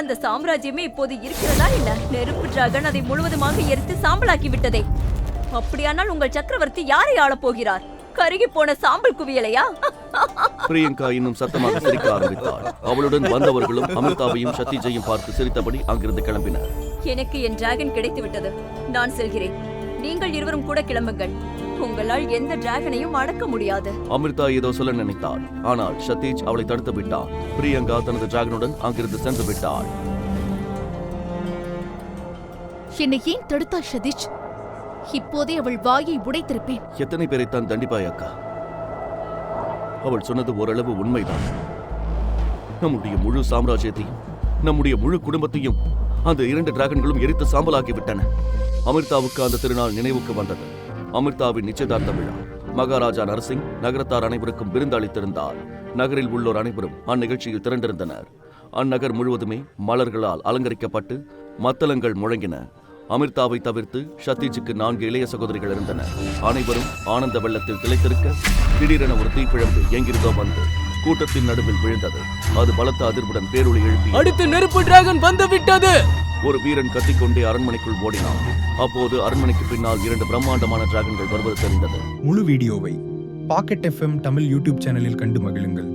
அந்த சாம்ராஜ்யமே இப்போது இருக்கிறதா என்ன? நெருப்பு டிராகன் அதை முழுவதுமாக எரித்து சாம்பலாக்கி விட்டதே அப்படியானால் உங்கள் சக்கரவர்த்தி யாரை ஆளப் போகிறார்? கருகி போன சாம்பல் குவியலையா? பிரியங்கா இன்னும் சத்தமாக சிரிக்க ஆரம்பித்தாள். அவளுடன் வந்தவர்களும் அமிர்தாவையும் சத்யஜையும் பார்த்து சிரித்தபடி அங்கிருந்து கிளம்பினர். எனக்கு என் டிராகன் கிடைத்து விட்டது நான் செல்கிறேன். நீங்கள் இருவரும் கூட கிளம்புங்கள். உங்களால் எந்த டிராகனையும் அடக்க முடியாது. அமிர்தா ஏதோ சொல்ல நினைத்தாள். ஆனால் சதீஷ் அவளை தடுத்து விட்டார் பிரியங்கா தனது டிராகனுடன் அங்கிருந்து சென்று விட்டாள். என்னை ஏன் தடுத்தாய் சதீஷ்? இப்போதே அவள் வாயை உடைத்திருப்பேன். எத்தனை பேரைத்தான் தண்டிப்பாய் அக்கா? அவள் சொன்னது ஓரளவு உண்மைதான். நம்முடைய முழு சாம்ராஜ்யத்தையும் நம்முடைய முழு குடும்பத்தையும் அந்த இரண்டு டிராகன்களும் எரித்து சாம்பலாக்கி விட்டன. அமிர்தாவுக்கு அந்த திருநாள் நினைவுக்கு வந்தது. அமிர்தாவின் நிச்சயதார்த்த விழா. மகாராஜா நரசிங் நகரத்தார் அனைவருக்கும் விருந்து அளித்திருந்தார். நகரில் உள்ளோர் அனைவரும் அந்நிகழ்ச்சியில் திரண்டிருந்தனர். அந்நகர் முழுவதுமே மலர்களால் அலங்கரிக்கப்பட்டு மத்தளங்கள் முழங்கின. அமிர்தாவை தவிர்த்து சத்தீஜுக்கு நான்கு இளைய சகோதரிகள் இருந்தனர் அனைவரும் ஆனந்த வெள்ளத்தில் திளைத்திருக்க திடீரென ஒரு தீப்பிழம்பு எங்கிருந்தோ வந்து கூட்டத்தின் நடுவில் விழுந்தது. அது பலத்த அதிர்வுடன் பேரொளி எழுப்பி அடுத்து நெருப்பு டிராகன் வந்து விட்டது! ஒரு வீரன் கத்திக்கொண்டே அரண்மனைக்குள் ஓடினான். அப்போது அரண்மனைக்கு பின்னால் இரண்டு பிரம்மாண்டமான டிராகன்கள் வருவது தெரிந்தது. முழு வீடியோவை பாக்கெட் எஃப்எம் தமிழ் யூடியூப் சேனலில் கண்டு மகிழுங்கள்.